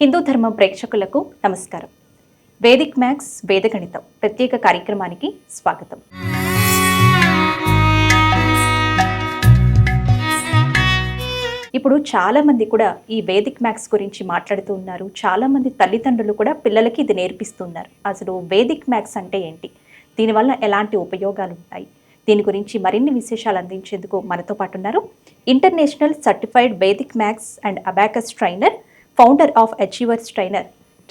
హిందూ ధర్మం ప్రేక్షకులకు నమస్కారం. వేదిక్ మ్యాక్స్ వేదగణితం ప్రత్యేక కార్యక్రమానికి స్వాగతం. ఇప్పుడు చాలామంది కూడా ఈ వేదిక్ మ్యాథ్స్ గురించి మాట్లాడుతూ ఉన్నారు. చాలామంది తల్లిదండ్రులు కూడా పిల్లలకి ఇది నేర్పిస్తున్నారు. అసలు వేదిక్ మ్యాథ్స్ అంటే ఏంటి? దీనివల్ల ఎలాంటి ఉపయోగాలు ఉంటాయి? దీని గురించి మరిన్ని విశేషాలు అందించేందుకు మనతో పాటు ఉన్నారు international certified Vedic maths and abacus trainer founder of achievers trainer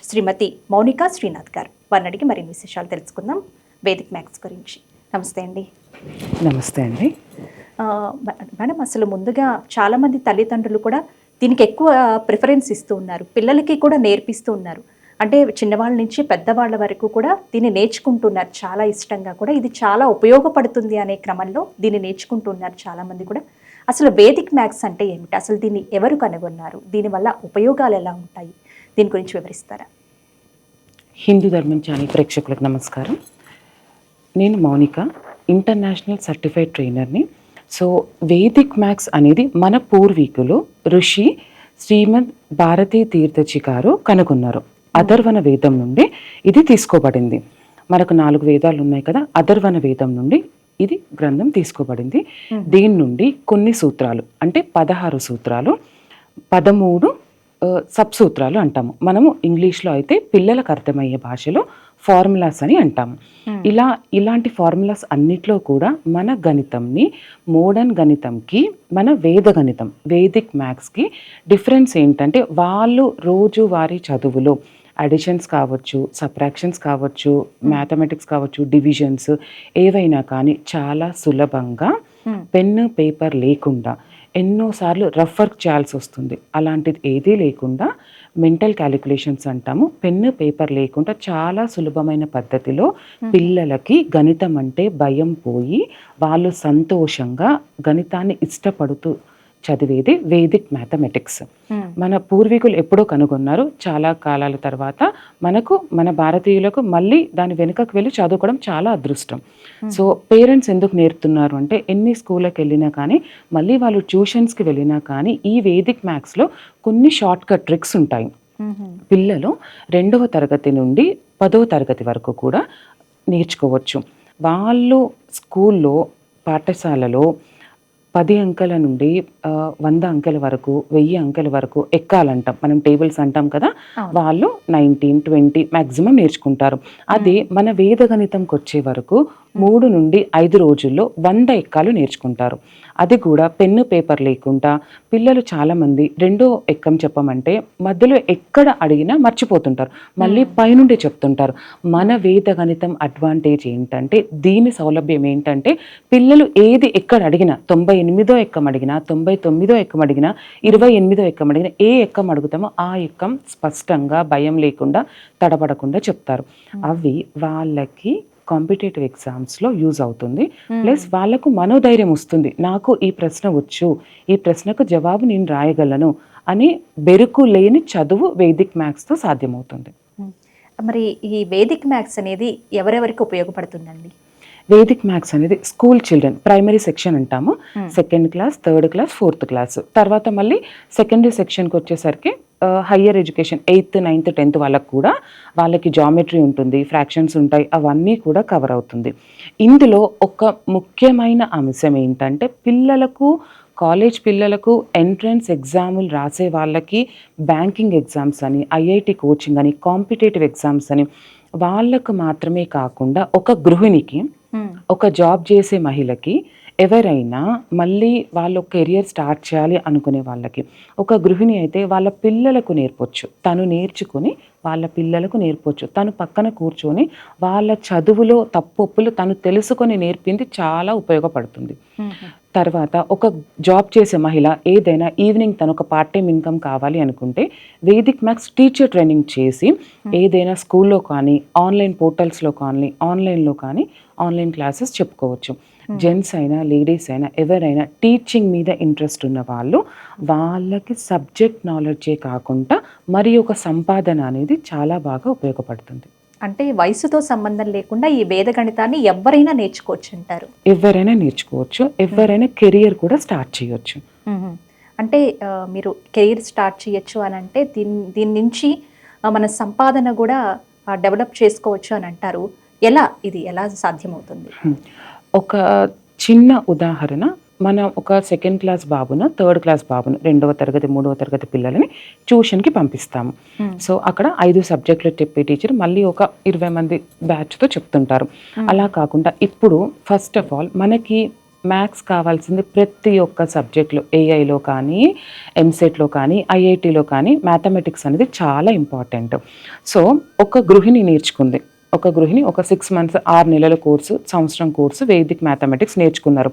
Shrimati Mounika Srinath గారు. వారిని అడిగి మరిన్ని విశేషాలు తెలుసుకుందాం వేదిక్ మ్యాథ్స్ గురించి. నమస్తే అండి. నమస్తే అండి. మేడం అసలు ముందుగా చాలామంది తల్లిదండ్రులు కూడా దీనికి ఎక్కువ ప్రిఫరెన్స్ ఇస్తూ ఉన్నారు. పిల్లలకి కూడా నేర్పిస్తూ ఉన్నారు. అంటే చిన్నవాళ్ళ నుంచి పెద్దవాళ్ళ వరకు కూడా దీన్ని నేర్చుకుంటున్నారు. చాలా ఇష్టంగా కూడా. ఇది చాలా ఉపయోగపడుతుంది అనే క్రమంలో దీన్ని నేర్చుకుంటున్నారు చాలామంది కూడా. అసలు వేదిక్ మ్యాథ్స్ అంటే ఏమిటి? అసలు దీన్ని ఎవరు కనుగొన్నారు? దీనివల్ల ఉపయోగాలు ఎలా ఉంటాయి? దీని గురించి వివరిస్తారా? హిందూ ధర్మం ఛానల్ ప్రేక్షకులకు నమస్కారం. నేను మౌనిక ఇంటర్నేషనల్ సర్టిఫైడ్ ట్రైనర్ని. సో వేదిక్ మ్యాథ్స్ అనేది మన పూర్వీకులు ఋషి శ్రీమద్ భారతీ తీర్థజీ గారు కనుగొన్నారు. అధర్వణ వేదం నుండి ఇది తీసుకోబడింది. మనకు నాలుగు వేదాలు ఉన్నాయి కదా అధర్వణ వేదం నుండి ఇది గ్రంథం తీసుకోబడింది. దీని నుండి కొన్ని సూత్రాలు అంటే పదహారు సూత్రాలు పదమూడు సబ్ సూత్రాలు అంటాము. మనము ఇంగ్లీష్లో అయితే పిల్లలకు అర్థమయ్యే భాషలో ఫార్ములాస్ అని అంటాము ఇలా ఇలాంటి ఫార్ములాస్ అన్నిట్లో కూడా మన గణితంని మోడర్న్ గణితంకి మన వేద గణితం వేదిక్ మ్యాథ్స్కి డిఫరెన్స్ ఏంటంటే వాళ్ళు రోజువారీ చదువులో అడిషన్స్ కావచ్చు సప్రాక్షన్స్ కావచ్చు మ్యాథమెటిక్స్ కావచ్చు డివిజన్స్ ఏవైనా కానీ చాలా సులభంగా పెన్ పేపర్ లేకుండా ఎన్నోసార్లు రఫ్ వర్క్ చేయాల్సి వస్తుంది. అలాంటిది ఏదీ లేకుండా మెంటల్ క్యాలిక్యులేషన్స్ అంటాము. పెన్ పేపర్ లేకుండా చాలా సులభమైన పద్ధతిలో పిల్లలకి గణితం అంటే భయం పోయి వాళ్ళు సంతోషంగా గణితాన్ని ఇష్టపడుతూ చదివేది వేదిక్ మ్యాథమెటిక్స్ మన పూర్వీకులు ఎప్పుడో కనుగొన్నారు చాలా కాలాల తర్వాత మనకు మన భారతీయులకు మళ్ళీ దాని వెనుకకు వెళ్ళి చదువుకోవడం చాలా అదృష్టం. సో పేరెంట్స్ ఎందుకు నేర్పుతున్నారు అంటే ఎన్ని స్కూళ్ళకి వెళ్ళినా కానీ మళ్ళీ వాళ్ళు ట్యూషన్స్కి వెళ్ళినా కానీ ఈ వేదిక్ మ్యాథ్స్లో కొన్ని షార్ట్ కట్ ట్రిక్స్ ఉంటాయి పిల్లలు రెండవ తరగతి నుండి పదవ తరగతి వరకు కూడా నేర్చుకోవచ్చు. వాళ్ళు స్కూల్లో పాఠశాలలో పది అంకెల నుండి వంద అంకెల వరకు వెయ్యి అంకెల వరకు ఎక్కాలంటాం. మనం టేబుల్స్ అంటాం కదా. వాళ్ళు నైన్టీన్ ట్వంటీ మ్యాక్సిమం నేర్చుకుంటారు. అది మన వేద గణితంకి వచ్చే వరకు మూడు నుండి ఐదు రోజుల్లో వంద ఎక్కాలు నేర్చుకుంటారు. అది కూడా పెన్ను పేపర్ లేకుండా పిల్లలు చాలామంది రెండో ఎక్కం చెప్పమంటే మధ్యలో ఎక్కడ అడిగినా మర్చిపోతుంటారు. మళ్ళీ పైనుండి చెప్తుంటారు. మన వేద గణితం అడ్వాంటేజ్ ఏంటంటే దీని సౌలభ్యం ఏంటంటే పిల్లలు ఏది ఎక్కడ అడిగినా తొంభై ఎనిమిదో ఎక్కం అడిగినా తొంభై తొమ్మిదో ఎక్కం అడిగినా ఇరవై ఎనిమిదో ఎక్కం అడిగినా ఏ ఎక్కం అడుగుతామో ఆ ఎక్కం స్పష్టంగా భయం లేకుండా తడబడకుండా చెప్తారు. అవి వాళ్ళకి కాంపిటేటివ్ ఎగ్జామ్స్లో యూజ్ అవుతుంది. ప్లస్ వాళ్ళకు మనోధైర్యం వస్తుంది. నాకు ఈ ప్రశ్న వచ్చు ఈ ప్రశ్నకు జవాబు నేను రాయగలను అని బెరుకు లేని చదువు వేదిక్ మ్యాథ్స్తో సాధ్యమవుతుంది. మరి ఈ వేదిక్ మ్యాథ్స్ అనేది ఎవరెవరికి ఉపయోగపడుతుందండి? వేదిక్ మ్యాథ్స్ అనేది స్కూల్ చిల్డ్రన్ ప్రైమరీ సెక్షన్ అంటాము. Second class third class fourth class. తర్వాత మళ్ళీ సెకండరీ సెక్షన్కి వచ్చేసరికి higher education eighth ninth tenth వాళ్ళకి కూడా వాళ్ళకి జామెట్రీ ఉంటుంది ఫ్రాక్షన్స్ ఉంటాయి అవన్నీ కూడా కవర్ అవుతుంది. ఇందులో ఒక ముఖ్యమైన అంశం ఏంటంటే పిల్లలకు కాలేజ్ పిల్లలకు ఎంట్రన్స్ ఎగ్జాములు రాసే వాళ్ళకి బ్యాంకింగ్ ఎగ్జామ్స్ అని ఐఐటి కోచింగ్ అని కాంపిటేటివ్ ఎగ్జామ్స్ అని వాళ్ళకు మాత్రమే కాకుండా ఒక గృహిణికి ఒక జాబ్ చేసే మహిళకి ఎవరైనా మళ్ళీ వాళ్ళ కెరియర్ స్టార్ట్ చేయాలి అనుకునే వాళ్ళకి ఒక గృహిణి అయితే వాళ్ళ పిల్లలకు నేర్పొచ్చు. తను నేర్చుకుని వాళ్ళ పిల్లలకు నేర్పొచ్చు. తను పక్కన కూర్చొని వాళ్ళ చదువులో తప్పొప్పులు తను తెలుసుకొని నేర్పింది చాలా ఉపయోగపడుతుంది. తర్వాత ఒక జాబ్ చేసే మహిళ ఏదైనా ఈవినింగ్ తను ఒక పార్ట్ టైం ఇన్కమ్ కావాలి అనుకుంటే వేదిక్ మ్యాథ్స్ టీచర్ ట్రైనింగ్ చేసి ఏదైనా స్కూల్లో కానీ ఆన్లైన్ పోర్టల్స్లో కానీ ఆన్లైన్లో కానీ ఆన్లైన్ క్లాసెస్ చెప్పుకోవచ్చు. జెంట్స్ అయినా లేడీస్ అయినా ఎవరైనా టీచింగ్ మీద ఇంట్రెస్ట్ ఉన్న వాళ్ళు వాళ్ళకి సబ్జెక్ట్ నాలెడ్జే కాకుండా మరి ఒక సంపాదన అనేది చాలా బాగా ఉపయోగపడుతుంది. అంటే వయసుతో సంబంధం లేకుండా ఈ వేద గణితాన్ని ఎవరైనా నేర్చుకోవచ్చు అంటారు? ఎవరైనా నేర్చుకోవచ్చు ఎవరైనా కెరియర్ కూడా స్టార్ట్ చేయొచ్చు. అంటే మీరు కెరీర్ స్టార్ట్ చేయొచ్చు అని అంటే దీని దీని నుంచి మన సంపాదన కూడా డెవలప్ చేసుకోవచ్చు అని అంటారు. ఎలా ఇది? ఎలా సాధ్యమవుతుంది? ఒక చిన్న ఉదాహరణ మన ఒక సెకండ్ క్లాస్ బాబును థర్డ్ క్లాస్ బాబును రెండవ తరగతి మూడవ తరగతి పిల్లలని ట్యూషన్కి పంపిస్తాము. Hmm. సో అక్కడ ఐదు సబ్జెక్టులు చెప్పే టీచర్ మళ్ళీ ఒక ఇరవై మంది బ్యాచ్తో చెప్తుంటారు. అలా కాకుండా ఇప్పుడు ఫస్ట్ ఆఫ్ ఆల్ మనకి మ్యాథ్స్ కావాల్సింది ప్రతి ఒక్క సబ్జెక్ట్లో ఏఐలో కానీ ఎంసెట్లో కానీ ఐఐటిలో కానీ మ్యాథమెటిక్స్ అనేది చాలా ఇంపార్టెంట్ సో ఒక గృహిణి నేర్చుకుంది. ఒక గృహిణి ఒక సిక్స్ మంత్స్ ఆరు నెలల కోర్సు సంవత్సరం కోర్సు వేదిక్ మ్యాథమెటిక్స్ నేర్చుకున్నారు.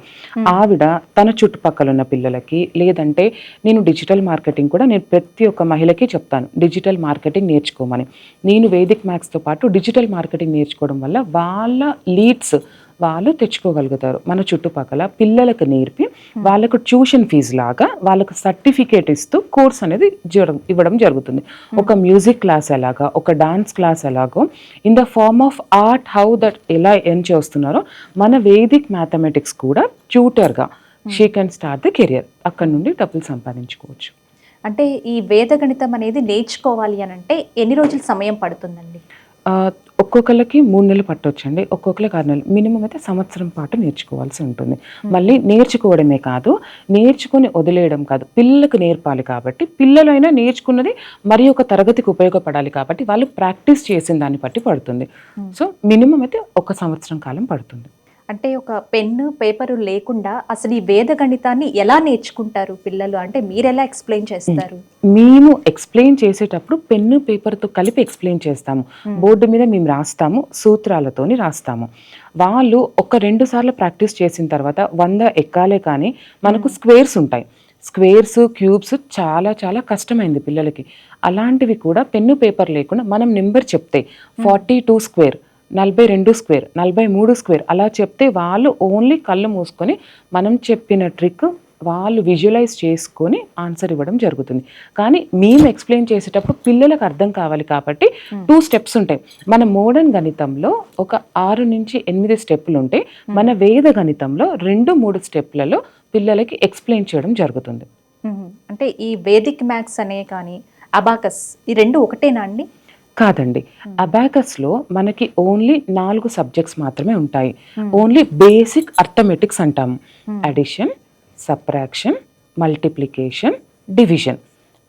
ఆవిడ తన చుట్టుపక్కల ఉన్న పిల్లలకి లేదంటే నేను డిజిటల్ మార్కెటింగ్ కూడా నేను ప్రతి ఒక్క మహిళకి చెప్తాను. డిజిటల్ మార్కెటింగ్ నేర్చుకోమని. నేను వేదిక్ మ్యాథ్స్తో పాటు డిజిటల్ మార్కెటింగ్ నేర్చుకోవడం వల్ల వాళ్ళ లీడ్స్ వాళ్ళు తెచ్చుకోగలుగుతారు. మన చుట్టుపక్కల పిల్లలకు నేర్పి వాళ్ళకు ట్యూషన్ ఫీజు లాగా వాళ్ళకు సర్టిఫికేట్ ఇస్తూ కోర్స్ అనేది ఇవ్వడం జరుగుతుంది. ఒక మ్యూజిక్ క్లాస్ ఎలాగా ఒక డాన్స్ క్లాస్ ఎలాగో in the form of art how that ఎలా ఎర్న్ చేస్తున్నారో మన వేదిక్ మ్యాథమెటిక్స్ కూడా ట్యూటర్గా she can start the career. అక్కడ నుండి డబ్బులు సంపాదించుకోవచ్చు. అంటే ఈ వేద గణితం అనేది నేర్చుకోవాలి అని అంటే ఎన్ని రోజులు సమయం పడుతుందండి? ఒక్కొక్కరికి మూడు నెలలు పట్టొచ్చండి ఒక్కొక్కరికి ఆరు నెలలు. మినిమం అయితే సంవత్సరం పాటు నేర్చుకోవాల్సి ఉంటుంది. మళ్ళీ నేర్చుకోవడమే కాదు నేర్చుకుని వదిలేయడం కాదు. పిల్లలకు నేర్పాలి కాబట్టి పిల్లలైనా నేర్చుకున్నది మరి ఒక తరగతికి ఉపయోగపడాలి కాబట్టి వాళ్ళు ప్రాక్టీస్ చేసిన దాన్ని బట్టి పడుతుంది. సో మినిమం అయితే ఒక సంవత్సరం కాలం పడుతుంది. అంటే ఒక పెన్ను పేపరు లేకుండా అసలు ఈ వేద గణితాన్ని ఎలా నేర్చుకుంటారు పిల్లలు? అంటే మీరు ఎలా ఎక్స్ప్లెయిన్ చేస్తారు? మేము ఎక్స్ప్లెయిన్ చేసేటప్పుడు పెన్ను పేపర్తో కలిపి ఎక్స్ప్లెయిన్ చేస్తాము. బోర్డు మీద మేము రాస్తాము సూత్రాలతోని రాస్తాము. వాళ్ళు ఒక రెండు సార్లు ప్రాక్టీస్ చేసిన తర్వాత వంద ఎక్కాలే కానీ మనకు స్క్వేర్స్ ఉంటాయి. స్క్వేర్స్ క్యూబ్స్ చాలా చాలా కష్టమైంది పిల్లలకి. అలాంటివి కూడా పెన్ను పేపర్ లేకుండా మనం నెంబర్ చెప్తే ఫార్టీ టూ స్క్వేర్ నలభై రెండు స్క్వేర్ నలభై మూడు స్క్వేర్. అలా చెప్తే వాళ్ళు ఓన్లీ కళ్ళు మూసుకొని మనం చెప్పిన ట్రిక్ వాళ్ళు విజువలైజ్ చేసుకొని ఆన్సర్ ఇవ్వడం జరుగుతుంది. కానీ మేము ఎక్స్ప్లెయిన్ చేసేటప్పుడు పిల్లలకు అర్థం కావాలి కాబట్టి టూ స్టెప్స్ ఉంటాయి. మన మోడర్న్ గణితంలో ఒక ఆరు నుంచి ఎనిమిది స్టెప్పులు ఉంటాయి. మన వేద గణితంలో రెండు మూడు స్టెప్లలో పిల్లలకి ఎక్స్ప్లెయిన్ చేయడం జరుగుతుంది. మ్మ్. అంటే ఈ వేదిక్ మ్యాథ్స్ అనే కానీ అబాకస్ ఈ రెండు ఒకటేనా అండి? కాదండి. అబాకస్లో మనకి ఓన్లీ నాలుగు సబ్జెక్ట్స్ మాత్రమే ఉంటాయి. ఓన్లీ బేసిక్ అర్థమెటిక్స్ అంటాము అడిషన్ సప్రాక్షన్ మల్టిప్లికేషన్ డివిజన్.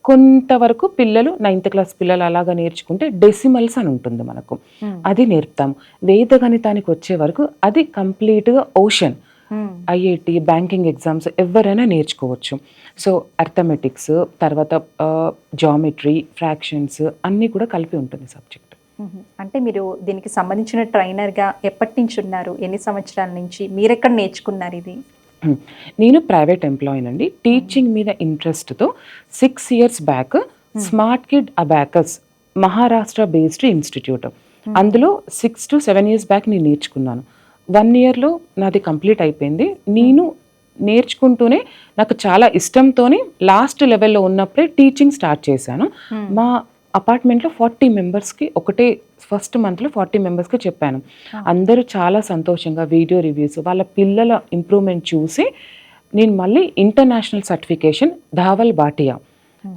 కొంతవరకు పిల్లలు నైన్త్ క్లాస్ పిల్లలు అలాగా నేర్చుకుంటే డెసిమల్స్ అని ఉంటుంది మనకు. అది నేర్పుతాం. వేద గణితానికి వచ్చే వరకు అది కంప్లీట్గా ఓషన్. ఐఐటి బ్యాంకింగ్ ఎగ్జామ్స్ ఎవరైనా నేర్చుకోవచ్చు. సో అర్థమెటిక్స్ తర్వాత జామెట్రీ ఫ్రాక్షన్స్ అన్నీ కూడా కలిపి ఉంటుంది సబ్జెక్ట్. మ్మ్. అంటే మీరు దీనికి సంబంధించిన ట్రైనర్గా ఎప్పటి నుంచి ఉన్నారు ఎన్ని సంవత్సరాల నుంచి? మీరు ఎక్కడ నేర్చుకున్నారు ఇది? నేను ప్రైవేట్ ఎంప్లాయీ అండి. టీచింగ్ మీద ఇంట్రెస్ట్తో six years back smart kid abacus Maharashtra based institute. అందులో six to seven years back నేను నేర్చుకున్నాను. వన్ ఇయర్లో నాది కంప్లీట్ అయిపోయింది. నేను నేర్చుకుంటూనే నాకు చాలా ఇష్టంతోనే లాస్ట్ లెవెల్లో ఉన్నప్పుడే టీచింగ్ స్టార్ట్ చేశాను. మా అపార్ట్మెంట్లో ఫార్టీ మెంబర్స్కి ఒకటే ఫస్ట్ మంత్లో ఫార్టీ మెంబర్స్కి చెప్పాను. అందరూ చాలా సంతోషంగా వీడియో రివ్యూస్ వాళ్ళ పిల్లల ఇంప్రూవ్మెంట్ చూసి నేను మళ్ళీ international certification Dhaval Bhatia.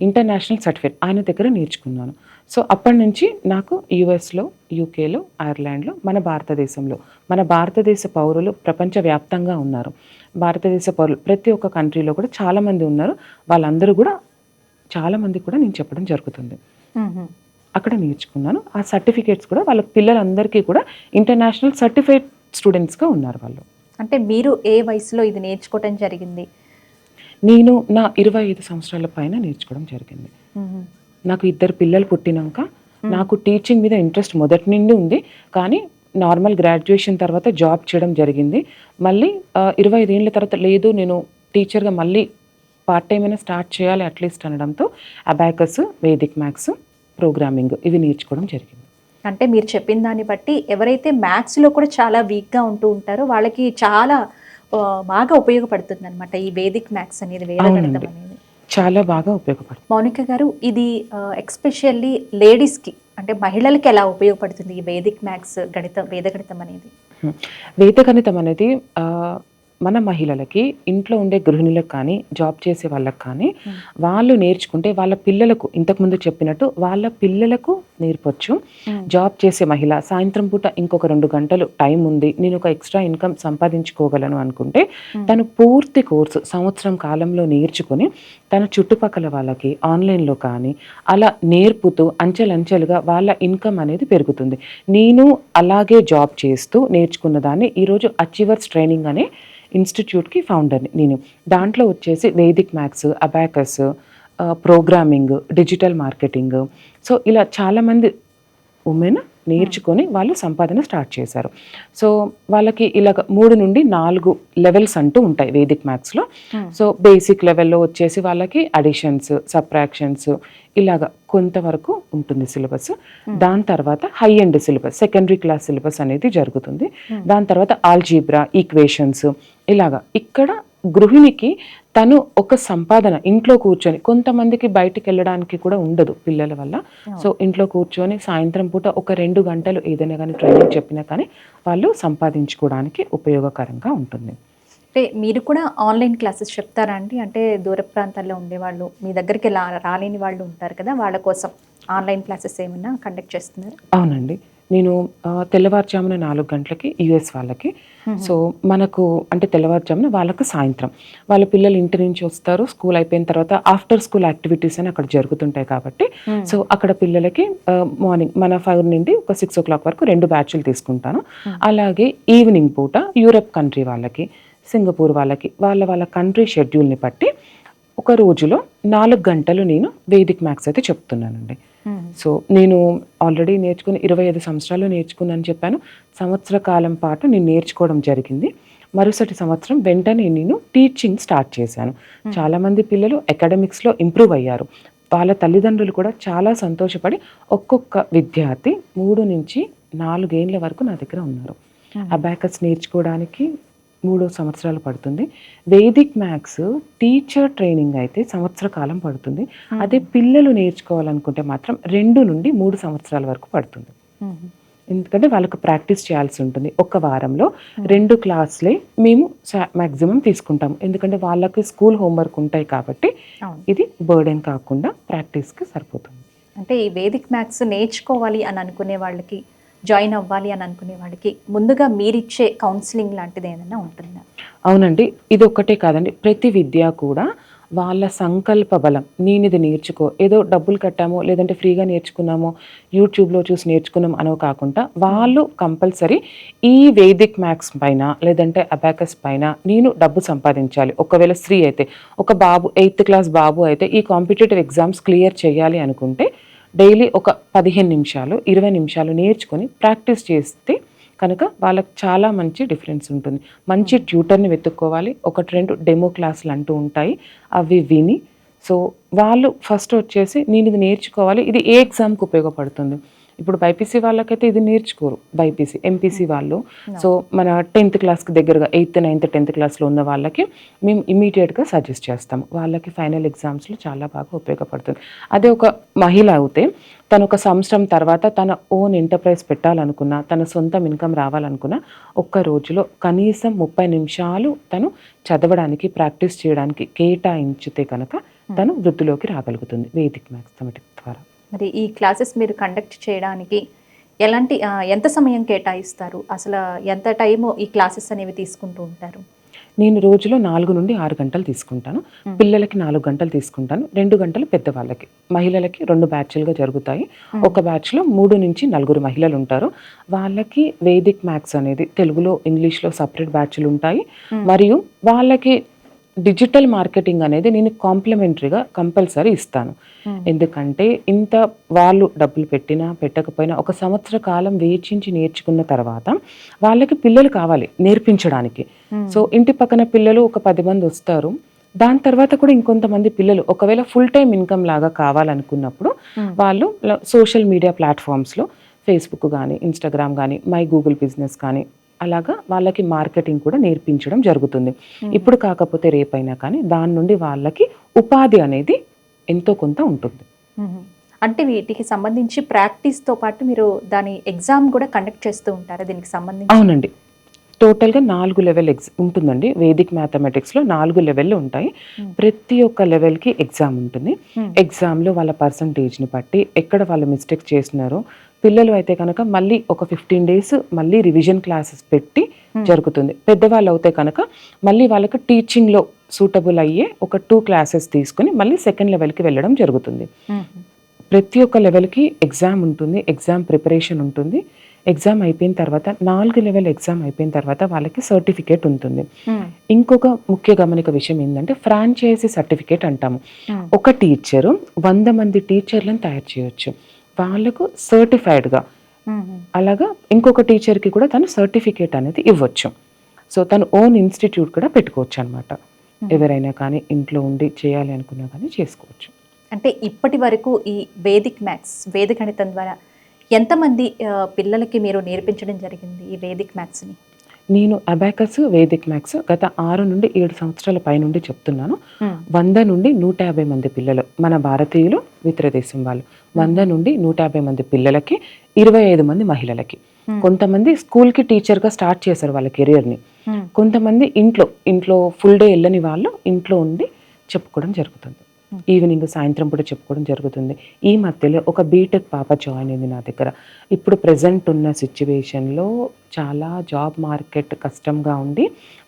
International certificate ఆయన దగ్గర నేర్చుకున్నాను. సో అప్పటి నుంచి నాకు యుఎస్లో యూకేలో ఐర్లాండ్లో మన భారతదేశంలో మన భారతదేశ పౌరులు ప్రపంచవ్యాప్తంగా ఉన్నారు. భారతదేశ పౌరులు ప్రతి ఒక్క కంట్రీలో కూడా చాలామంది ఉన్నారు. వాళ్ళందరూ కూడా చాలామంది కూడా నేను చెప్పడం జరుగుతుంది. అక్కడ నేర్చుకున్నాను. ఆ సర్టిఫికేట్స్ కూడా వాళ్ళ పిల్లలందరికీ కూడా ఇంటర్నేషనల్ సర్టిఫైడ్ స్టూడెంట్స్గా ఉన్నారు వాళ్ళు. అంటే మీరు ఏ వయసులో ఇది నేర్చుకోవటం జరిగింది? నేను నా ఇరవై ఐదు సంవత్సరాల పైన నేర్చుకోవడం జరిగింది. నాకు ఇద్దరు పిల్లలు పుట్టినాక నాకు టీచింగ్ మీద ఇంట్రెస్ట్ మొదటి నుండి ఉంది. కానీ నార్మల్ గ్రాడ్యుయేషన్ తర్వాత జాబ్ చేయడం జరిగింది. మళ్ళీ ఇరవై ఐదేళ్ళ తర్వాత లేదు నేను టీచర్గా మళ్ళీ పార్ట్ టైం అయినా స్టార్ట్ చేయాలి అట్లీస్ట్ అనడంతో అబాకస్ వేదిక్ మ్యాథ్స్ ప్రోగ్రామింగ్ ఇవి నేర్చుకోవడం జరిగింది. అంటే మీరు చెప్పిన దాన్ని బట్టి ఎవరైతే మ్యాథ్స్లో కూడా చాలా వీక్గా ఉంటూ ఉంటారో వాళ్ళకి చాలా బాగా ఉపయోగపడుతుంది అనమాట ఈ వేదిక్ మ్యాథ్స్ అనేది. అనేది. చాలా బాగా ఉపయోగపడుతుంది మౌనిక గారు ఇది ఎక్స్పెషల్లీ లేడీస్కి అంటే మహిళలకి ఎలా ఉపయోగపడుతుంది ఈ వేదిక్ మ్యాథ్స్ గణితం వేద గణితం అనేది. వేద గణితం అనేది ఆ, మన మహిళలకి ఇంట్లో ఉండే గృహిణులకు కానీ జాబ్ చేసే వాళ్ళకి కానీ. వాళ్ళు నేర్చుకుంటే వాళ్ళ పిల్లలకు ఇంతకుముందు చెప్పినట్టు వాళ్ళ పిల్లలకు నేర్పొచ్చు జాబ్ చేసే మహిళ సాయంత్రం పూట ఇంకొక రెండు గంటలు టైం ఉంది నేను ఒక ఎక్స్ట్రా ఇన్కమ్ సంపాదించుకోగలను అనుకుంటే. తను పూర్తి కోర్సు సంవత్సరం కాలంలో నేర్చుకుని తన చుట్టుపక్కల వాళ్ళకి ఆన్లైన్లో కానీ అలా నేర్పుతూ అంచెలంచెలుగా వాళ్ళ ఇన్కమ్ అనేది పెరుగుతుంది నేను అలాగే జాబ్ చేస్తూ నేర్చుకున్న దాన్ని ఈరోజు అచీవర్స్ ట్రైనింగ్ అనే ఇన్స్టిట్యూట్కి ఫౌండర్ని నేను దాంట్లో వచ్చేసి Vedic maths abacus programming digital marketing so ఇలా చాలామంది ఉమెన్ నేర్చుకొని వాళ్ళు సంపాదన స్టార్ట్ చేశారు. సో వాళ్ళకి ఇలాగ మూడు నుండి నాలుగు లెవెల్స్ అంటూ ఉంటాయి వేదిక్ మ్యాథ్స్లో సో బేసిక్ లెవెల్లో వచ్చేసి వాళ్ళకి అడిషన్స్ సప్రాక్షన్స్ ఇలాగ కొంతవరకు ఉంటుంది సిలబస్ దాని తర్వాత high end syllabus secondary class syllabus అనేది జరుగుతుంది. దాని తర్వాత ఆల్జీబ్రా ఈక్వేషన్స్ ఇలాగా. ఇక్కడ గృహిణికి తను ఒక సంపాదన ఇంట్లో కూర్చొని కొంతమందికి బయటికి వెళ్ళడానికి కూడా ఉండదు పిల్లల వల్ల. సో ఇంట్లో కూర్చొని సాయంత్రం పూట ఒక రెండు గంటలు ఏదైనా కానీ ట్రైనింగ్ చెప్పినా కానీ వాళ్ళు సంపాదించుకోవడానికి ఉపయోగకరంగా ఉంటుంది. అంటే మీరు కూడా ఆన్లైన్ క్లాసెస్ చెప్తారా అండి? అంటే దూర ప్రాంతాల్లో ఉండేవాళ్ళు మీ దగ్గరికి రాలేని వాళ్ళు ఉంటారు కదా వాళ్ళ కోసం ఆన్లైన్ క్లాసెస్ ఏమైనా కండక్ట్ చేస్తున్నారు? అవునండి. నేను తెల్లవారుజామున నాలుగు గంటలకి యుఎస్ వాళ్ళకి. సో మనకు అంటే తెల్లవారుజామున వాళ్ళకు సాయంత్రం. వాళ్ళ పిల్లలు ఇంటి నుంచి వస్తారు స్కూల్ అయిపోయిన తర్వాత ఆఫ్టర్ స్కూల్ యాక్టివిటీస్ అని అక్కడ జరుగుతుంటాయి కాబట్టి. సో అక్కడ పిల్లలకి మార్నింగ్ మన ఫైవ్ నుండి ఒక సిక్స్ ఓ క్లాక్ వరకు రెండు బ్యాచ్లు తీసుకుంటాను. అలాగే ఈవినింగ్ పూట యూరప్ కంట్రీ వాళ్ళకి సింగపూర్ వాళ్ళకి వాళ్ళ వాళ్ళ కంట్రీ షెడ్యూల్ని బట్టి ఒక రోజులో నాలుగు గంటలు నేను వేదిక్ మ్యాథ్స్ అయితే చెప్తున్నానండి. సో నేను ఆల్రెడీ నేర్చుకుని ఇరవై ఐదు సంవత్సరాలు నేర్చుకున్నాను చెప్పాను. సంవత్సర కాలం పాటు నేను నేర్చుకోవడం జరిగింది. మరుసటి సంవత్సరం వెంటనే నేను టీచింగ్ స్టార్ట్ చేశాను. చాలామంది పిల్లలు అకాడమిక్స్లో ఇంప్రూవ్ అయ్యారు. వాళ్ళ తల్లిదండ్రులు కూడా చాలా సంతోషపడి ఒక్కొక్క విద్యార్థి మూడు నుంచి నాలుగేండ్ల వరకు నా దగ్గర ఉన్నారు. అబాకస్ నేర్చుకోవడానికి మూడు సంవత్సరాలు పడుతుంది. వేదిక్ మ్యాథ్స్ టీచర్ ట్రైనింగ్ అయితే సంవత్సర కాలం పడుతుంది. అదే పిల్లలు నేర్చుకోవాలనుకుంటే మాత్రం రెండు నుండి మూడు సంవత్సరాల వరకు పడుతుంది. ఎందుకంటే వాళ్ళకు ప్రాక్టీస్ చేయాల్సి ఉంటుంది. ఒక వారంలో రెండు క్లాసులే మేము మ్యాక్సిమం తీసుకుంటాం ఎందుకంటే వాళ్ళకి స్కూల్ హోంవర్క్ ఉంటాయి కాబట్టి ఇది బర్డెన్ కాకుండా ప్రాక్టీస్కి సరిపోతుంది. అంటే ఈ వేదిక్ మ్యాథ్స్ నేర్చుకోవాలి అని అనుకునే వాళ్ళకి జాయిన్ అవ్వాలి అని అనుకునే వాళ్ళకి ముందుగా మీరిచ్చే కౌన్సిలింగ్ లాంటిది ఏదైనా ఉంటుందా? అవునండి ఇది ఒక్కటే కాదండి. ప్రతి విద్య కూడా వాళ్ళ సంకల్ప బలం నేను ఇది నేర్చుకో ఏదో డబ్బులు కట్టామో లేదంటే ఫ్రీగా నేర్చుకున్నామో యూట్యూబ్లో చూసి నేర్చుకున్నాం అనో కాకుండా వాళ్ళు కంపల్సరీ ఈ వేదిక్ మ్యాథ్స్ పైన లేదంటే అబాకస్ పైన నేను డబ్బు సంపాదించాలి. ఒకవేళ స్త్రీ అయితే ఒక బాబు ఎయిత్ క్లాస్ బాబు అయితే ఈ కాంపిటేటివ్ ఎగ్జామ్స్ క్లియర్ చేయాలి అనుకుంటే డైలీ ఒక పదిహేను నిమిషాలు ఇరవై నిమిషాలు నేర్చుకొని ప్రాక్టీస్ చేస్తే కనుక వాళ్ళకి చాలా మంచి డిఫరెన్స్ ఉంటుంది. మంచి ట్యూటర్ని వెతుక్కోవాలి. ఒకటి రెండు డెమో క్లాసులు అంటూ ఉంటాయి. అవి విని సో వాళ్ళు ఫస్ట్ వచ్చేసి నేను ఇది నేర్చుకోవాలి. ఇది ఏ ఎగ్జామ్కి ఉపయోగపడుతుంది? ఇప్పుడు బైపీసీ వాళ్ళకైతే ఇది నేర్చుకోరు బైపీసీ ఎంపీసీ వాళ్ళు. సో మన టెన్త్ క్లాస్కి దగ్గరగా ఎయిత్ నైన్త్ టెన్త్ క్లాస్లో ఉన్న వాళ్ళకి మేము ఇమీడియట్గా సజెస్ట్ చేస్తాం వాళ్ళకి ఫైనల్ ఎగ్జామ్స్లో చాలా బాగా ఉపయోగపడుతుంది. అదే ఒక మహిళ అయితే తను ఒక సంవత్సరం తర్వాత తన ఓన్ ఎంటర్ప్రైజ్ పెట్టాలనుకున్నా తన సొంతం ఇన్కమ్ రావాలనుకున్నా ఒక్క రోజులో కనీసం ముప్పై నిమిషాలు తను చదవడానికి ప్రాక్టీస్ చేయడానికి కేటాయించితే కనుక తను వృద్ధిలోకి రాగలుగుతుంది. వేదిక్ మ్యాథమెటిక్స్ మరి ఈ క్లాసెస్ మీరు కండక్ట్ చేయడానికి ఎలాంటి ఎంత సమయం కేటాయిస్తారు? అసలు ఎంత టైము ఈ క్లాసెస్ అనేవి తీసుకుంటూ ఉంటారు? నేను రోజులో నాలుగు నుండి ఆరు గంటలు తీసుకుంటాను. పిల్లలకి నాలుగు గంటలు తీసుకుంటాను. రెండు గంటలు పెద్దవాళ్ళకి మహిళలకి రెండు బ్యాచ్లుగా జరుగుతాయి. ఒక బ్యాచ్లో మూడు నుంచి నలుగురు మహిళలు ఉంటారు. వాళ్ళకి వేదిక్ మ్యాథ్స్ అనేది తెలుగులో ఇంగ్లీష్లో సపరేట్ బ్యాచ్లు ఉంటాయి. మరియు వాళ్ళకి డిజిటల్ మార్కెటింగ్ అనేది నేను కాంప్లిమెంటరీగా కంపల్సరీ ఇస్తాను. ఎందుకంటే ఇంత వాళ్ళు డబ్బులు పెట్టినా పెట్టకపోయినా ఒక సంవత్సర కాలం వేచించి నేర్చుకున్న తర్వాత వాళ్ళకి పిల్లలు కావాలి నేర్పించడానికి. సో ఇంటి పక్కన పిల్లలు ఒక పది మంది వస్తారు. దాని తర్వాత కూడా ఇంకొంతమంది పిల్లలు ఒకవేళ ఫుల్ టైం ఇన్కమ్ లాగా కావాలనుకున్నప్పుడు వాళ్ళు సోషల్ మీడియా ప్లాట్ఫామ్స్లో ఫేస్బుక్ కానీ ఇన్స్టాగ్రామ్ కానీ మై గూగుల్ బిజినెస్ కానీ అలాగా వాళ్ళకి మార్కెటింగ్ కూడా నేర్పించడం జరుగుతుంది. ఇప్పుడు కాకపోతే రేపైనా కానీ దాని నుండి వాళ్ళకి ఉపాధి అనేది ఎంతో కొంత ఉంటుంది. అంటే వీటికి సంబంధించి ప్రాక్టీస్తో పాటు మీరు దాని ఎగ్జామ్ కూడా కండక్ట్ చేస్తూ ఉంటారా దీనికి సంబంధించి? అవునండి. టోటల్గా నాలుగు లెవెల్ ఎగ్జ్ ఉంటుందండి. వేదిక్ మ్యాథమెటిక్స్లో నాలుగు లెవెల్లు ఉంటాయి. ప్రతి ఒక్క లెవెల్కి ఎగ్జామ్ ఉంటుంది. ఎగ్జామ్లో వాళ్ళ పర్సంటేజ్ని బట్టి ఎక్కడ వాళ్ళు మిస్టేక్స్ చేస్తున్నారో పిల్లలు అయితే కనుక మళ్ళీ ఒక ఫిఫ్టీన్ డేస్ మళ్ళీ రివిజన్ క్లాసెస్ పెట్టి Hmm. జరుగుతుంది పెద్దవాళ్ళు అయితే కనుక మళ్ళీ వాళ్ళకి టీచింగ్లో సూటబుల్ అయ్యే ఒక టూ క్లాసెస్ తీసుకుని మళ్ళీ సెకండ్ లెవెల్కి వెళ్ళడం జరుగుతుంది మ్మ్. ప్రతి ఒక్క లెవెల్కి ఎగ్జామ్ ఉంటుంది ఎగ్జామ్ ప్రిపరేషన్ ఉంటుంది ఎగ్జామ్ అయిపోయిన తర్వాత నాలుగు లెవెల్ ఎగ్జామ్ అయిపోయిన తర్వాత వాళ్ళకి సర్టిఫికేట్ ఉంటుంది మ్మ్. ఇంకొక ముఖ్య గమనిక విషయం ఏంటంటే ఫ్రాంచైజీ సర్టిఫికేట్ అంటాము. ఒక టీచరు వంద మంది టీచర్లను తయారు చేయొచ్చు వాళ్ళకు సర్టిఫైడ్గా. అలాగా ఇంకొక టీచర్కి కూడా తను సర్టిఫికేట్ అనేది ఇవ్వచ్చు. సో తను ఓన్ ఇన్స్టిట్యూట్ కూడా పెట్టుకోవచ్చు అనమాట ఎవరైనా కానీ ఇంట్లో ఉండి చేయాలి అనుకున్నా కానీ చేసుకోవచ్చు. అంటే ఇప్పటి వరకు ఈ వేదిక్ మ్యాథ్స్ వేద గణితం ద్వారా ఎంతమంది పిల్లలకి మీరు నేర్పించడం జరిగింది ఈ వేదిక్ మ్యాథ్స్ని? నేను అబాకస్ వేదిక్ మ్యాథ్స్ గత ఆరు నుండి ఏడు సంవత్సరాల పై నుండి చెప్తున్నాను వంద నుండి నూట యాభై మంది పిల్లలు మన భారతీయులు ఇతర దేశం వాళ్ళు వంద నుండి నూట యాభై మంది పిల్లలకి ఇరవై ఐదు మంది మహిళలకి. కొంతమంది స్కూల్కి టీచర్గా స్టార్ట్ చేశారు వాళ్ళ కెరియర్ని మ్మ్. కొంతమంది ఇంట్లో ఇంట్లో ఫుల్ డే వెళ్ళని వాళ్ళు ఇంట్లో ఉండి చెప్పుకోవడం జరుగుతుంది. ఈవినింగ్ సాయంత్రం కూడా చెప్పుకోవడం జరుగుతుంది. ఈ మధ్యలో ఒక బీటెక్ పాప జాయిన్ అయింది నా దగ్గర. ఇప్పుడు ప్రజెంట్ ఉన్న సిచ్యువేషన్లో చాలా జాబ్ మార్కెట్ కష్టంగా ఉండి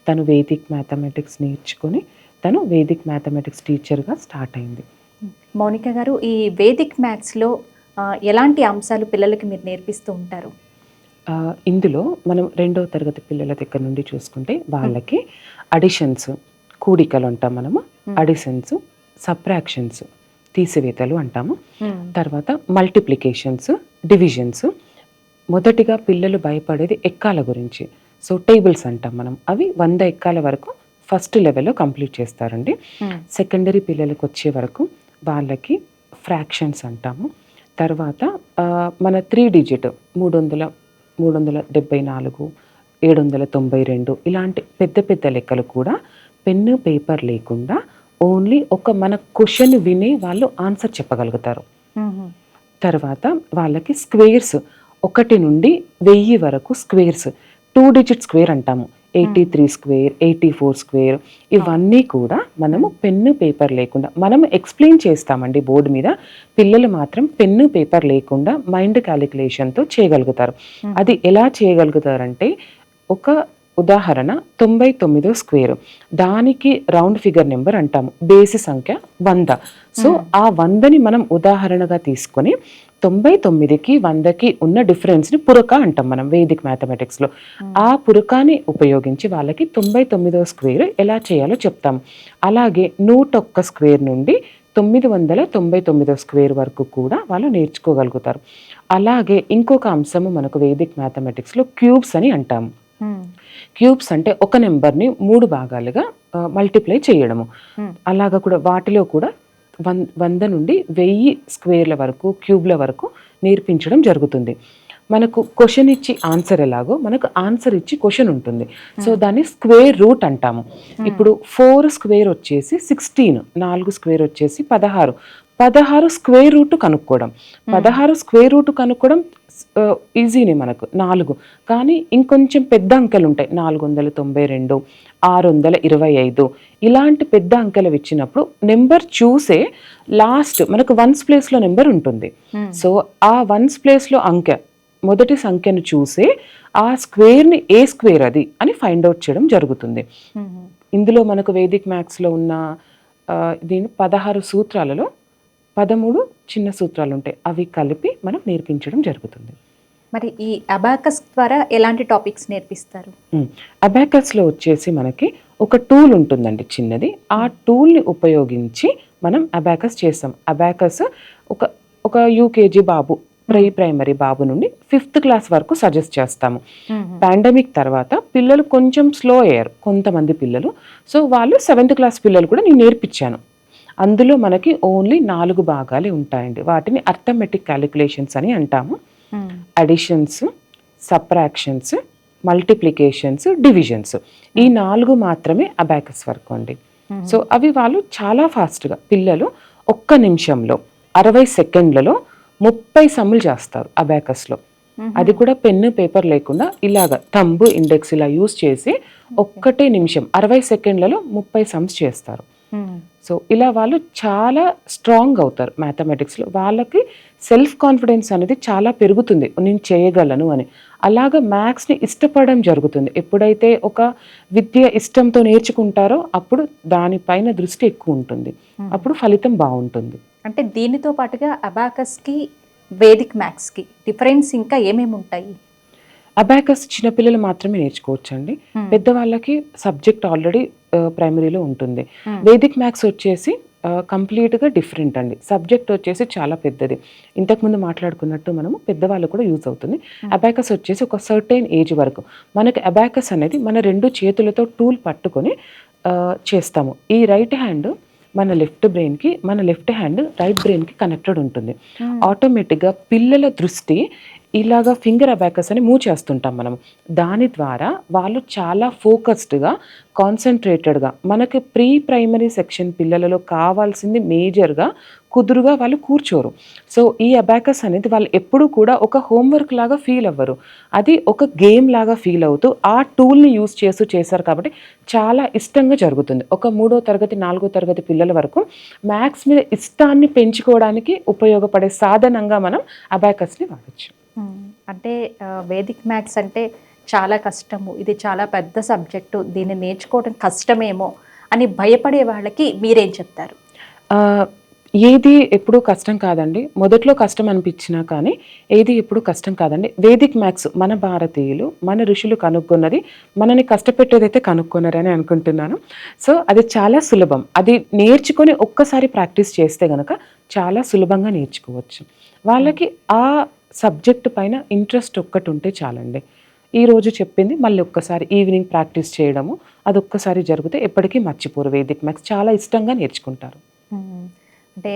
తను వేదిక్ మ్యాథమెటిక్స్ నేర్చుకొని తను వేదిక్ మ్యాథమెటిక్స్ టీచర్గా స్టార్ట్ అయింది. మౌనిక గారు ఈ వేదిక్ మ్యాథ్స్లో ఎలాంటి అంశాలు పిల్లలకి మీరు నేర్పిస్తూ ఉంటారు? ఇందులో మనం రెండవ తరగతి పిల్లల దగ్గర నుండి చూసుకుంటే వాళ్ళకి అడిషన్స్ కూడికలు అంటాం మనము. అడిషన్స్ సప్రాక్షన్స్ తీసివేతలు అంటాము. తర్వాత మల్టిప్లికేషన్స్ డివిజన్స్. మొదటిగా పిల్లలు భయపడేది ఎక్కాల గురించి. సో టేబుల్స్ అంటాం మనం. అవి వంద ఎక్కాల వరకు ఫస్ట్ లెవెల్లో కంప్లీట్ చేస్తారండి. సెకండరీ పిల్లలకు వచ్చే వరకు వాళ్ళకి ఫ్రాక్షన్స్ అంటాము. తర్వాత మన త్రీ డిజిట్ మూడు వందల మూడు వందల డెబ్బై నాలుగు ఏడు వందల తొంభై రెండు ఇలాంటి పెద్ద పెద్ద లెక్కలు కూడా పెన్ను పేపర్ లేకుండా ఓన్లీ ఒక మన క్వశ్చన్ విని వాళ్ళు ఆన్సర్ చెప్పగలుగుతారు. తర్వాత వాళ్ళకి స్క్వేర్స్ ఒకటి నుండి వెయ్యి వరకు స్క్వేర్స్ టూ డిజిట్ స్క్వేర్ అంటాము eighty three square eighty four square ఇవన్నీ కూడా మనము పెన్ను పేపర్ లేకుండా మనం ఎక్స్ప్లెయిన్ చేస్తామండి బోర్డు మీద పిల్లలు మాత్రం పెన్ను పేపర్ లేకుండా మైండ్ క్యాలిక్యులేషన్తో చేయగలుగుతారు. అది ఎలా చేయగలుగుతారంటే ఒక ఉదాహరణ తొంభై తొమ్మిదో స్క్వేర్. దానికి రౌండ్ ఫిగర్ నెంబర్ అంటాము. బేసి సంఖ్య వంద. సో ఆ వందని మనం ఉదాహరణగా తీసుకొని తొంభై తొమ్మిదికి వందకి ఉన్న డిఫరెన్స్ని పురక అంటాం మనం వేదిక్ మ్యాథమెటిక్స్లో. ఆ పురకాని ఉపయోగించి వాళ్ళకి తొంభై తొమ్మిదో స్క్వేర్ ఎలా చేయాలో చెప్తాం. అలాగే నూట ఒక్క స్క్వేర్ నుండి తొమ్మిది వందల తొంభై తొమ్మిదో స్క్వేర్ వరకు కూడా వాళ్ళు నేర్చుకోగలుగుతారు. అలాగే ఇంకొక అంశము మనకు వేదిక్ మ్యాథమెటిక్స్లో క్యూబ్స్ అని అంటాము. క్యూబ్స్ అంటే ఒక నెంబర్ని మూడు భాగాలుగా మల్టిప్లై చేయడము. అలాగా కూడా వాటిలో కూడా వన్ వంద నుండి వెయ్యి స్క్వేర్ల వరకు క్యూబ్ల వరకు నేర్పించడం జరుగుతుంది. మనకు క్వశ్చన్ ఇచ్చి ఆన్సర్ ఎలాగో మనకు ఆన్సర్ ఇచ్చి క్వశ్చన్ ఉంటుంది. సో దాన్ని స్క్వేర్ రూట్ అంటాము. ఇప్పుడు ఫోర్ స్క్వేర్ వచ్చేసి సిక్స్టీన్ నాలుగు స్క్వేర్ వచ్చేసి పదహారు. పదహారు స్క్వేర్ రూట్ కనుక్కోవడం. పదహారు స్క్వేర్ రూట్ కనుక్కోవడం ఈజీనే మనకు. నాలుగు. కానీ ఇంకొంచెం పెద్ద అంకెలు ఉంటాయి నాలుగు వందల తొంభై రెండు ఆరు వందల ఇరవై ఐదు. ఇలాంటి పెద్ద అంకెలు ఇచ్చినప్పుడు నెంబర్ చూసే లాస్ట్ మనకు వన్స్ ప్లేస్లో నెంబర్ ఉంటుంది. సో ఆ వన్స్ ప్లేస్లో అంకె మొదటి సంఖ్యను చూసే ఆ స్క్వేర్ని ఏ స్క్వేర్ అది అని ఫైండ్ అవుట్ చేయడం జరుగుతుంది. ఇందులో మనకు వేదిక్ మ్యాథ్స్లో ఉన్న దీని పదహారు సూత్రాలలో పదమూడు చిన్న సూత్రాలు ఉంటాయి అవి కలిపి మనం నేర్పించడం జరుగుతుంది. మరి ఈ అబాకస్ ద్వారా ఎలాంటి టాపిక్స్ నేర్పిస్తారు? అబాకస్లో వచ్చేసి మనకి ఒక టూల్ ఉంటుందండి చిన్నది. ఆ టూల్ని ఉపయోగించి మనం అబాకస్ చేస్తాం. అబాకస్ ఒక ఒక యూకేజీ బాబు ప్రీ ప్రైమరీ బాబు నుండి ఫిఫ్త్ క్లాస్ వరకు సజెస్ట్ చేస్తాము. పాండమిక్ తర్వాత పిల్లలు కొంచెం స్లో అయ్యారు కొంతమంది పిల్లలు. సో వాళ్ళు సెవెంత్ క్లాస్ పిల్లలు కూడా నేను నేర్పించాను. అందులో మనకి ఓన్లీ నాలుగు భాగాలే ఉంటాయండి. వాటిని అర్థమెటిక్ క్యాలిక్యులేషన్స్ అని అంటాము. అడిషన్స్ సప్రాక్షన్స్ మల్టిప్లికేషన్స్ డివిజన్స్ ఈ నాలుగు మాత్రమే అబాకస్ వర్క్ అండి. సో అవి వాళ్ళు చాలా ఫాస్ట్గా పిల్లలు ఒక్క నిమిషంలో అరవై సెకండ్లలో ముప్పై సమ్ములు చేస్తారు అబాకస్లో అది కూడా పెన్ను పేపర్ లేకుండా ఇలాగ థంబ్ ఇండెక్స్ ఇలా యూస్ చేసి ఒక్కటే నిమిషం అరవై సెకండ్లలో ముప్పై సమ్స్ చేస్తారు. సో ఇలా వాళ్ళు చాలా స్ట్రాంగ్ అవుతారు మ్యాథమెటిక్స్లో వాళ్ళకి సెల్ఫ్ కాన్ఫిడెన్స్ అనేది చాలా పెరుగుతుంది. నేను చేయగలను అని. అలాగ మ్యాథ్స్ని ఇష్టపడడం జరుగుతుంది. ఎప్పుడైతే ఒక విద్య ఇష్టంతో నేర్చుకుంటారో అప్పుడు దానిపైన దృష్టి ఎక్కువ ఉంటుంది. అప్పుడు ఫలితం బాగుంటుంది. అంటే దీనితో పాటుగా అబాకస్కి వేదిక్ మ్యాథ్స్కి డిఫరెన్స్ ఇంకా ఏమేమి ఉంటాయి? అబాకస్ చిన్నపిల్లలు మాత్రమే నేర్చుకోవచ్చండి. పెద్దవాళ్ళకి సబ్జెక్ట్ ఆల్రెడీ ప్రైమరీలో ఉంటుంది. వేదిక్ మ్యాథ్స్ వచ్చేసి కంప్లీట్గా డిఫరెంట్ అండి. సబ్జెక్ట్ వచ్చేసి చాలా పెద్దది. ఇంతకుముందు మాట్లాడుకున్నట్టు మనము పెద్దవాళ్ళు కూడా యూజ్ అవుతుంది. అబాకస్ వచ్చేసి ఒక సర్టైన్ ఏజ్ వరకు. మనకి అబాకస్ అనేది మన రెండు చేతులతో టూల్ పట్టుకొని చేస్తాము. ఈ రైట్ హ్యాండ్ మన లెఫ్ట్ బ్రెయిన్కి మన లెఫ్ట్ హ్యాండ్ రైట్ బ్రెయిన్కి కనెక్టెడ్ ఉంటుంది. ఆటోమేటిక్గా పిల్లల దృష్టి ఇలాగా ఫింగర్ అబాకస్ అని మూవ్ చేస్తుంటాం మనం. దాని ద్వారా వాళ్ళు చాలా ఫోకస్డ్గా కాన్సన్ట్రేటెడ్గా మనకి ప్రీ ప్రైమరీ సెక్షన్ పిల్లలలో కావాల్సింది మేజర్గా కుదురుగా వాళ్ళు కూర్చోరు. సో ఈ అబాకస్ అనేది వాళ్ళు ఎప్పుడూ కూడా ఒక హోంవర్క్ లాగా ఫీల్ అవ్వరు. అది ఒక గేమ్ లాగా ఫీల్ అవుతూ ఆ టూల్ని యూస్ చేస్తూ చేశారు కాబట్టి చాలా ఇష్టంగా జరుగుతుంది. ఒక మూడో తరగతి నాలుగో తరగతి పిల్లల వరకు మ్యాథ్స్ మీద ఇష్టాన్ని పెంచుకోవడానికి ఉపయోగపడే సాధనంగా మనం అబాకస్ని వాడచ్చు. అంటే వేదిక్ మ్యాథ్స్ అంటే చాలా కష్టము. ఇది చాలా పెద్ద సబ్జెక్టు. దీన్ని నేర్చుకోవడం కష్టమేమో అని భయపడే వాళ్ళకి మీరేం చెప్తారు? ఏది ఎప్పుడూ కష్టం కాదండి. మొదట్లో కష్టం అనిపించినా కానీ ఏది ఎప్పుడు కష్టం కాదండి. వేదిక్ మ్యాథ్స్ మన భారతీయులు మన ఋషులు కనుక్కున్నది మనని కష్టపెట్టేదైతే కనుక్కున్నారని అనుకుంటున్నాను. సో అది చాలా సులభం. అది నేర్చుకొని ఒక్కసారి ప్రాక్టీస్ చేస్తే గనక చాలా సులభంగా నేర్చుకోవచ్చు. వాళ్ళకి ఆ సబ్జెక్ట్ పైన ఇంట్రెస్ట్ ఒక్కటి ఉంటే చాలండి. ఈరోజు చెప్పింది మళ్ళీ ఒక్కసారి ఈవినింగ్ ప్రాక్టీస్ చేయడము అది ఒక్కసారి జరిగితే ఎప్పటికీ మర్చిపోరు వేదిక్ మ్యాథ్స్ చాలా ఇష్టంగా నేర్చుకుంటారు. అంటే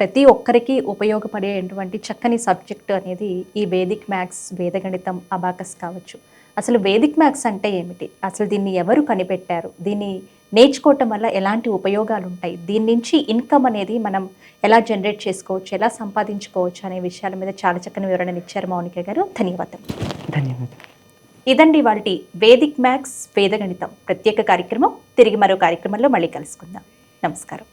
ప్రతి ఒక్కరికి ఉపయోగపడేటువంటి చక్కని సబ్జెక్ట్ అనేది ఈ వేదిక్ మ్యాథ్స్ వేదగణితం అబాకస్ కావచ్చు. అసలు వేదిక్ మ్యాథ్స్ అంటే ఏమిటి? అసలు దీన్ని ఎవరు కనిపెట్టారు? దీన్ని నేర్చుకోవటం వల్ల ఎలాంటి ఉపయోగాలు ఉంటాయి దీని నుంచి ఇన్కమ్ అనేది మనం ఎలా జనరేట్ చేసుకోవచ్చు? ఎలా సంపాదించుకోవచ్చు? అనే విషయాల మీద చాలా చక్కని వివరణ ఇచ్చారు మౌనిక గారు. ధన్యవాదాలు ఇదండి వాటి వేదిక్ మ్యాథ్స్ వేదగణితం ప్రత్యేక కార్యక్రమం. తిరిగి మరో కార్యక్రమంలో మళ్ళీ కలుసుకుందాం. నమస్కారం.